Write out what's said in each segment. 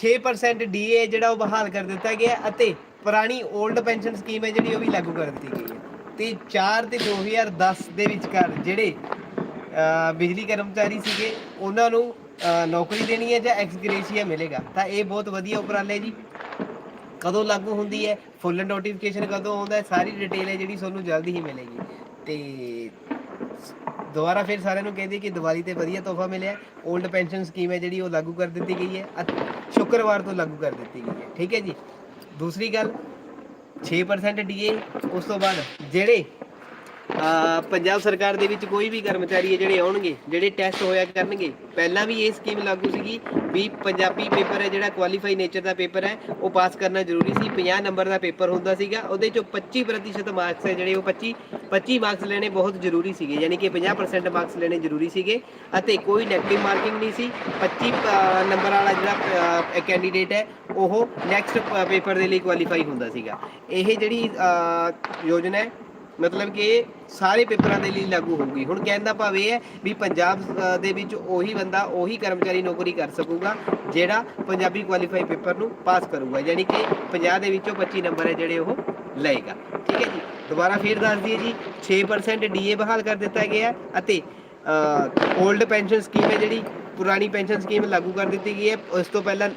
6% DA ਜਿਹੜਾ ਉਹ ਬਹਾਲ ਕਰ ਦਿੱਤਾ ਗਿਆ ਅਤੇ ਪੁਰਾਣੀ 올ਡ ਪੈਨਸ਼ਨ ਸਕੀਮ ਹੈ ਜਿਹੜੀ ਉਹ ਵੀ ਲਾਗੂ ਕਰ ਦਿੱਤੀ ਗਈ ਹੈ। ਤੇ 4 ਤੇ 2010 ਦੇ ਵਿਚਕਾਰ ਜਿਹੜੇ ਬਿਜਲੀ ਕਰਮਚਾਰੀ ਸੀਗੇ, ਉਹਨਾਂ ਨੂੰ ਨੌਕਰੀ ਦੇਣੀ ਹੈ ਜਾਂ ਐਕਸਗ੍ਰੇਸ਼ੀਆ ਮਿਲੇਗਾ। ਤਾਂ ਇਹ ਬਹੁਤ ਵਧੀਆ ਉਪਰਾਲਾ ਹੈ ਜੀ। ਕਦੋਂ ਲਾਗੂ ਹੁੰਦੀ ਹੈ? ਫੁੱਲ ਨੋਟੀਫਿਕੇਸ਼ਨ ਕਦੋਂ ਆਉਂਦਾ ਹੈ? ਸਾਰੀ ਡਿਟੇਲ ਹੈ ਜਿਹੜੀ ਤੁਹਾਨੂੰ ਜਲਦੀ ਹੀ ਮਿਲੇਗੀ। ਤੇ ਦੁਬਾਰਾ ਫਿਰ ਸਾਰਿਆਂ ਨੂੰ ਕਹਿੰਦੇ ਕਿ ਦੀਵਾਲੀ ਤੇ ਵਧੀਆ ਤੋਹਫਾ ਮਿਲਿਆ। 올ਡ ਪੈਨਸ਼ਨ ਸਕੀਮ ਹੈ ਜਿਹੜੀ, ਉਹ ਲਾਗੂ ਕਰ ਦਿੱਤੀ ਗਈ ਹੈ ਅਤੇ ਸ਼ੁੱਕਰਵਾਰ ਤੋਂ ਲਾਗੂ ਕਰ ਦਿੱਤੀ ਗਈ ਹੈ। ਠੀਕ ਹੈ ਜੀ? ਦੂਸਰੀ ਗੱਲ 6% ਡੀਏ ਉਸ ਤੋਂ ਬਾਅਦ ਜਿਹੜੇ ਪੰਜਾਬ ਸਰਕਾਰ ਦੇ ਵਿੱਚ ਕੋਈ ਵੀ ਕਰਮਚਾਰੀ ਹੈ ਜਿਹੜੇ ਆਉਣਗੇ, ਜਿਹੜੇ ਟੈਸਟ ਹੋਇਆ ਕਰਨਗੇ, ਪਹਿਲਾਂ ਵੀ ਇਹ ਸਕੀਮ ਲਾਗੂ ਸੀਗੀ ਵੀ ਪੰਜਾਬੀ ਪੇਪਰ ਹੈ ਜਿਹੜਾ ਕੁਆਲੀਫਾਈ ਨੇਚਰ ਦਾ ਪੇਪਰ ਹੈ, ਉਹ ਪਾਸ ਕਰਨਾ ਜ਼ਰੂਰੀ ਸੀ। 50 ਨੰਬਰ ਦਾ ਪੇਪਰ ਹੁੰਦਾ ਸੀਗਾ, ਉਹਦੇ ਚੋਂ 25% ਮਾਰਕਸ ਹੈ ਜਿਹੜੇ ਉਹ 25 25 ਮਾਰਕਸ ਲੈਣੇ ਬਹੁਤ ਜ਼ਰੂਰੀ ਸੀਗੇ, ਯਾਨੀ ਕਿ 50% ਮਾਰਕਸ ਲੈਣੇ ਜ਼ਰੂਰੀ ਸੀਗੇ ਅਤੇ ਕੋਈ ਨੈਗੇਟਿਵ ਮਾਰਕਿੰਗ ਨਹੀਂ ਸੀ। 25 ਨੰਬਰ ਵਾਲਾ ਜਿਹੜਾ ਕੈਂਡੀਡੇਟ ਹੈ, ਉਹ ਨੈਕਸਟ ਪੇਪਰ ਦੇ ਲਈ ਕੁਆਲੀਫਾਈ ਹੁੰਦਾ ਸੀਗਾ। ਇਹ ਜਿਹੜੀ ਯੋਜਨਾ ਹੈ ਮਤਲਬ ਕਿ ਸਾਰੇ ਪੇਪਰਾਂ ਦੇ ਲਈ ਲਾਗੂ ਹੋਊਗੀ। ਹੁਣ ਕਹਿਣ ਦਾ ਭਾਵ ਇਹ ਹੈ ਵੀ ਪੰਜਾਬ ਦੇ ਵਿੱਚ ਉਹੀ ਬੰਦਾ, ਉਹੀ ਕਰਮਚਾਰੀ ਨੌਕਰੀ ਕਰ ਸਕੂਗਾ, ਜਿਹੜਾ ਪੰਜਾਬੀ ਕੁਆਲੀਫਾਈ ਪੇਪਰ ਨੂੰ ਪਾਸ ਕਰੂਗਾ। ਯਾਨੀ ਕਿ 50 ਦੇ ਵਿੱਚੋਂ 25 ਨੰਬਰ ਹੈ ਜਿਹੜੇ ਉਹ ਲਏਗਾ। ਠੀਕ ਹੈ ਜੀ? ਦੁਬਾਰਾ ਫੇਰ ਦੱਸ ਦਈਏ ਜੀ 6% ਡੀਏ ਬਹਾਲ ਕਰ ਦਿੱਤਾ ਗਿਆ ਅਤੇ 올ਡ ਪੈਨਸ਼ਨ ਸਕੀਮ ਹੈ ਜਿਹੜੀ, ਪੁਰਾਣੀ ਪੈਨਸ਼ਨ ਸਕੀਮ ਲਾਗੂ ਕਰ ਦਿੱਤੀ ਗਈ ਹੈ। ਉਸ ਤੋਂ ਪਹਿਲਾਂ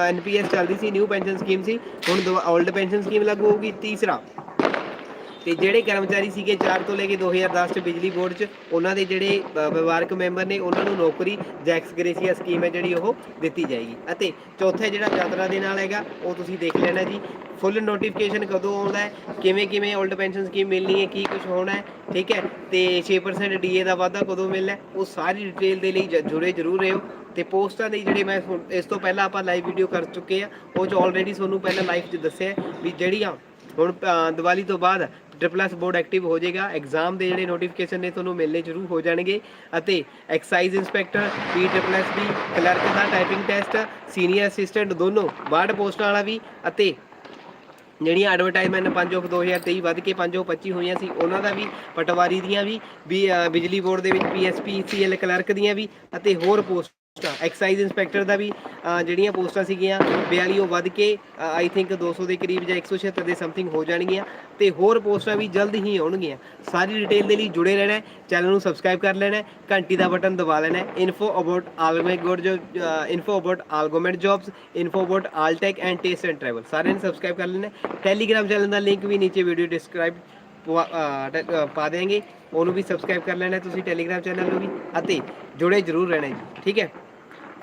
ਐਨਪੀਐਸ ਚੱਲਦੀ ਸੀ ਨਿਊ ਪੈਨਸ਼ਨ ਸਕੀਮ ਸੀ। ਹੁਣ 올ਡ ਪੈਨਸ਼ਨ ਸਕੀਮ ਲਾਗੂ ਹੋਊਗੀ। ਤੀਸਰਾ ਤੇ ਜਿਹੜੇ ਕਰਮਚਾਰੀ ਸੀਗੇ 4 ਤੋਂ ਲੈ ਕੇ 2010 ਚ ਬਿਜਲੀ ਬੋਰਡ ਚ ਉਹਨਾਂ ਦੇ ਜਿਹੜੇ ਅ, ਵਿਵਹਾਰਕ ਮੈਂਬਰ ਨੇ ਉਹਨਾਂ ਨੂੰ ਨੌਕਰੀ ਜੈਕਸ ਗ੍ਰੇਸੀਆ ਸਕੀਮ ਹੈ ਜਿਹੜੀ ਉਹ ਦਿੱਤੀ ਜਾਏਗੀ। ਅਤੇ ਚੌਥਾ ਜਿਹੜਾ ਯਾਤਰਾ ਦੇ ਨਾਲ ਹੈਗਾ ਉਹ ਤੁਸੀਂ ਦੇਖ ਲੈਣਾ ਜੀ। ਫੁੱਲ ਨੋਟੀਫਿਕੇਸ਼ਨ ਕਦੋਂ ਆਉਂਦਾ ਹੈ ਕਿਵੇਂ ਕਿਵੇਂ 올ਡ ਪੈਨਸ਼ਨ ਸਕੀਮ ਮਿਲਣੀ ਹੈ ਕੀ ਕੁਝ ਹੋਣਾ ਹੈ ਠੀਕ ਹੈ? ਤੇ 6% ਡੀਏ ਦਾ ਵਾਅਦਾ ਕਦੋਂ ਮਿਲਣਾ ਉਹ ਸਾਰੀ ਡਿਟੇਲ ਦੇ ਲਈ ਜ- ਜੁੜੇ ਜ਼ਰੂਰ ਰਹੋ। ਤੇ ਪੋਸਟਾਂ ਦੇ ਜਿਹੜੇ ਮੈਂ ਹੁਣ- ਇਸ ਤੋਂ ਪਹਿਲਾਂ ਆਪਾਂ ਲਾਈਵ ਵੀਡੀਓ ਕਰ ਚੁੱਕੇ ਆ ਉਹ ਚ ਆਲਰੇਡੀ ਤੁਹਾਨੂੰ ਪਹਿਲਾਂ ਲਾਈਵ 'ਚ ਦੱਸਿਆ ਵੀ ਜਿਹੜੀਆਂ ਹੁਣ ਦੀਵਾਲੀ ਤੋਂ ਬਾਅਦ ਟ੍ਰਿਪਲ ਐਸ ਬੋਰਡ ਐਕਟਿਵ ਹੋ ਜਾਏਗਾ। ਐਗਜ਼ਾਮ ਦੇ ਜਿਹੜੇ ਨੋਟੀਫਿਕੇਸ਼ਨ ਨੇ ਤੁਹਾਨੂੰ ਮਿਲਨੇ ਜ਼ਰੂਰ ਹੋ ਜਾਣਗੇ ਅਤੇ excise inspector P triple S ਵੀ ਕਲਰਕ ਦਾ ਟਾਈਪਿੰਗ ਟੈਸਟ ਸੀਨੀਅਰ ਅਸਿਸਟੈਂਟ ਦੋਨੋਂ ਵਾਰਡ ਪੋਸਟਾਂ ਵਾਲਾ ਵੀ ਅਤੇ ਜਿਹੜੀਆਂ ਐਡਵਰਟਾਈਜ਼ਮੈਂਟ 5 ਆਫ 2023 ਵੱਧ ਕੇ 5 ਆਫ 25 ਹੋਈਆਂ ਸੀ, ਉਹਨਾਂ ਦਾ ਵੀ ਪਟਵਾਰੀ ਦੀਆਂ ਵੀ ਵੀ ਬਿਜਲੀ ਬੋਰਡ ਦੇ ਵਿੱਚ ਪੀਐਸਪੀ ਸੀਐਲ ਕਲਰਕ ਦੀਆਂ ਵੀ ਅਤੇ ਹੋਰ ਪੋਸਟ ਐਕਸਾਈਜ਼ ਇੰਸਪੈਕਟਰ ਦਾ ਵੀ ਜਿਹੜੀਆਂ ਪੋਸਟਾਂ ਸੀਗੀਆਂ 42 ਉਹ ਵੱਧ ਕੇ ਆਈ ਥਿੰਕ 200 ਦੇ ਕਰੀਬ ਜਾਂ 176 ਦੇ ਸਮਥਿੰਗ ਹੋ ਜਾਣਗੀਆਂ ਤੇ ਹੋਰ ਪੋਸਟਾਂ ਵੀ ਜਲਦ ਹੀ ਆਉਣਗੀਆਂ। ਸਾਰੀ ਡਿਟੇਲ ਦੇ ਲਈ ਜੁੜੇ ਰਹਿਣਾ ਚੈਨਲ ਨੂੰ ਸਬਸਕ੍ਰਾਈਬ ਕਰ ਲੈਣਾ, ਘੰਟੀ ਦਾ ਬਟਨ ਦਬਾ ਲੈਣਾ ਇਨਫੋ ਅਬਾਊਟ ਆਲਗੋਮੈਂਟ ਗੋਡ ਜੋ info about all government jobs info about all tech and taste and travel ਸਾਰਿਆਂ ਨੂੰ ਸਬਸਕ੍ਰਾਈਬ ਕਰ ਲੈਣਾ। ਟੈਲੀਗ੍ਰਾਮ ਚੈਨਲ ਦਾ ਲਿੰਕ ਵੀ ਨੀਚੇ ਵੀਡੀਓ ਡਿਸਕ੍ਰਾਈਬ ਪਾ ਦੇਵਾਂਗੇ ਉਹਨੂੰ ਵੀ ਸਬਸਕ੍ਰਾਈਬ ਕਰ ਲੈਣਾ ਤੁਸੀਂ ਟੈਲੀਗ੍ਰਾਮ ਚੈਨਲ ਨੂੰ ਵੀ ਅਤੇ ਜੁੜੇ ਜ਼ਰੂਰ ਰਹਿਣਾ ਜੀ। ਠੀਕ ਹੈ?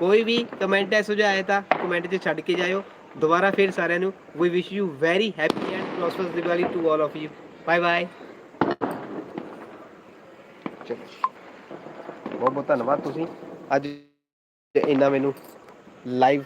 ਕੋਈ ਵੀ ਕਮੈਂਟ ਹੈ, ਸੁਝਾਅ ਹੈ ਤਾਂ ਕਮੈਂਟ 'ਚ ਛੱਡ ਕੇ ਜਾਇਓ। ਦੁਬਾਰਾ ਫਿਰ ਸਾਰਿਆਂ ਨੂੰ ਵੀ wish you very happy and prosperous Diwali to all of you bye bye ਚਲੋ ਬਹੁਤ ਬਹੁਤ ਧੰਨਵਾਦ ਤੁਸੀਂ। ਅੱਜ ਇੰਨਾ ਮੈਨੂੰ ਲਾਈਵ